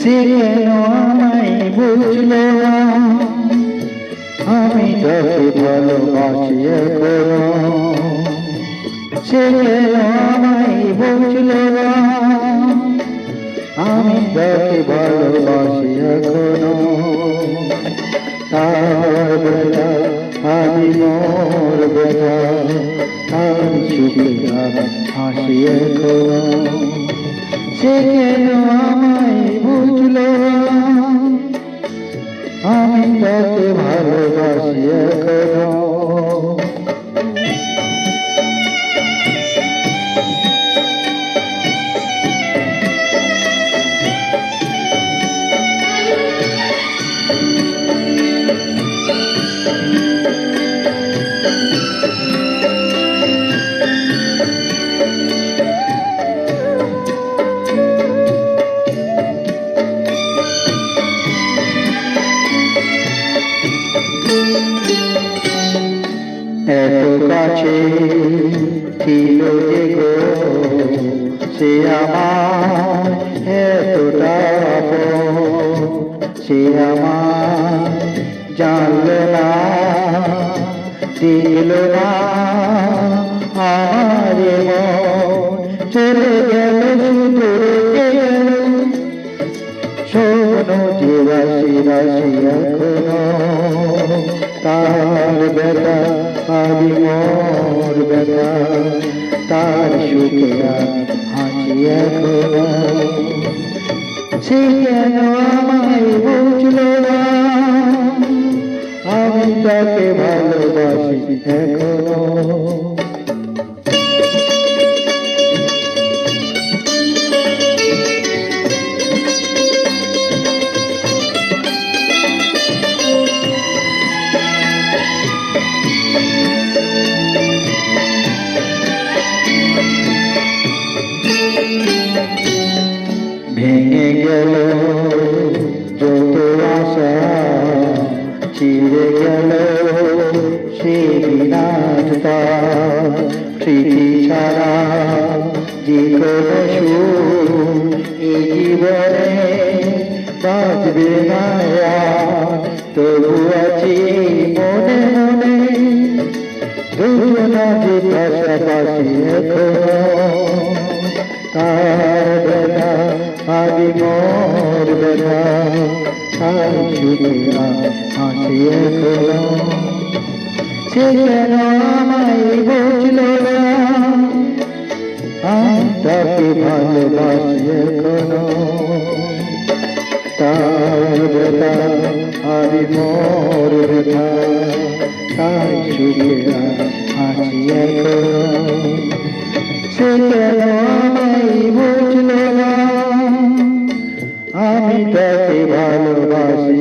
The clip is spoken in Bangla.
সে কেন আমায় বুঝল আমি তাকে ভালোবাসি সে কেন আমায় বুঝল আমি তাকে ভালোবাসি এখনও। তার বেলা আমি মোর বেলা তার সুখে হাসি এখনও। সে কেন আমায় বুঝল আমি তাকে ভালোবাসি কাছে ছিল যে গো, সে আমার এতটা। সে আমার জানল না দিল না, আমার চলে গেল শুধু গেল শোনো যে রাশি রাশি এখনও, তার বেটা আমি মোর বেটা তার সুখে হাসি সে কেন আমায় বুঝল না, আমি তাকে ভালোবাসি এখনও। ভেঙে গেল যত আশা চিরে গেল সে বিনাশতা স্মৃতি ছাড়া যে কোনো এই জীবনে বাঁচবে না তবু আছি মনে মনে, দুজনা যে পাশাপাশি এখনও তার বেলা আমি মোর বেলা তার সুখে হাসি এখনও সে কেন আমায় বুঝল না? আমি তাকে ভালোবাসি এখনও তার বেলা আমি মোর বেলা তার সুখে হাসি এখনও সে কেন বুঝল না আমি তাকে ভালোবাসি